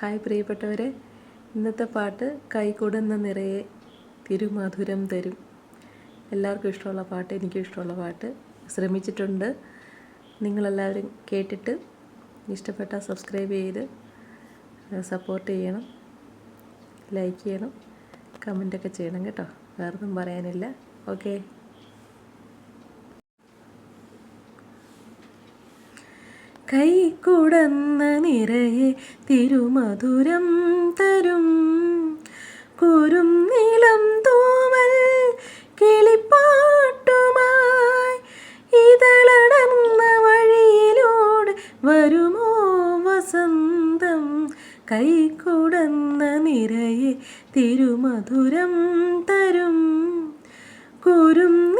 Hi പ്രിയപ്പെട്ടവരെ. ഇന്നത്തെ പാട്ട് കൈകൊടുന്ന നിറയെ തിരുമധുരം തരും. എല്ലാവർക്കും ഇഷ്ടമുള്ള പാട്ട് എനിക്കും ഇഷ്ടമുള്ള പാട്ട്. ശ്രമിച്ചിട്ടുണ്ട്. നിങ്ങളെല്ലാവരും കേട്ടിട്ട് ഇഷ്ടപ്പെട്ടാൽ സബ്സ്ക്രൈബ് ചെയ്ത് സപ്പോർട്ട് ചെയ്യണം. ലൈക്ക് ചെയ്യണം. കമന്റൊക്കെ ചെയ്യണം കേട്ടോ. വേറൊന്നും പറയാനില്ല. ഓക്കേ കൈക്കുടന്ന നിറയെ തിരുമധുരം തരും. കുരും നീളം തൂവൽ കിളിപ്പാട്ടുമായി ഇതളടന്ന വഴിയിലൂടെ വരുമോ വസന്തം? കൈക്കുടന്ന നിറയെ തിരുമധുരം തരും. കുരും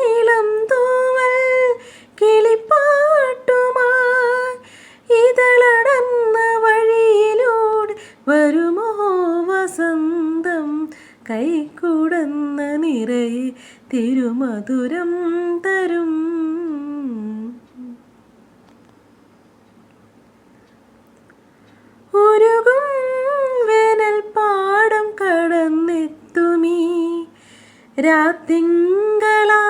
കൈക്കുടന്ന നിറയെ തിരുമധുരം തരും. ഉരുകും വേനൽ പാടം കടന്നെത്തുമീ. രാത്തിങ്കളായി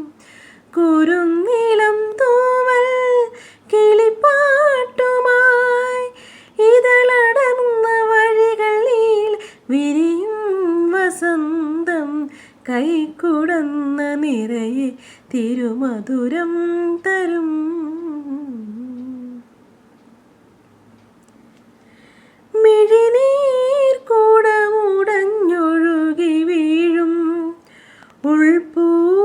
കൈക്കുടന്ന നിറയെ തിരുമധുരം തരും. മിഴിനീർ കൂടമുടഞ്ഞൊഴുകി വീഴും. ഉൾപ്പൂവിലെ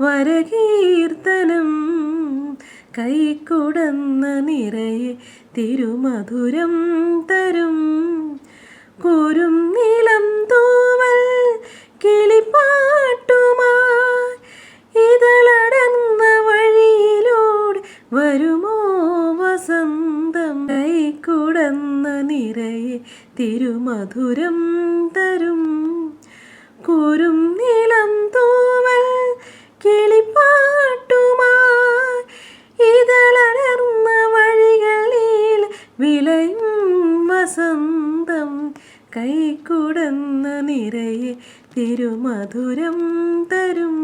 വരകീർത്തനം കൈക്കുടന്ന നിറയെ തിരുമധുരം തരും. കുരും നീളം തൂവൽ കിളിപ്പാട്ടുമാ ഇതളടന്ന വഴിയിലൂടെ വരുമോ വസന്തം. കൈക്കുടന്ന നിറയെ തിരുമധുരം തരും. കുരും നീളം കൈക്കുടന്ന നിറയെ തിരുമധുരം തരും.